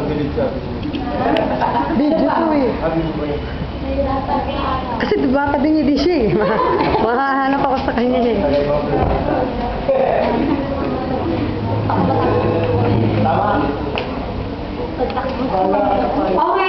Tagilid sa akin. Video to eh. Abi ba yun? Kasi diba ka din hindi siya eh. Mahahanap ako sa kanya eh. Tama? Okay.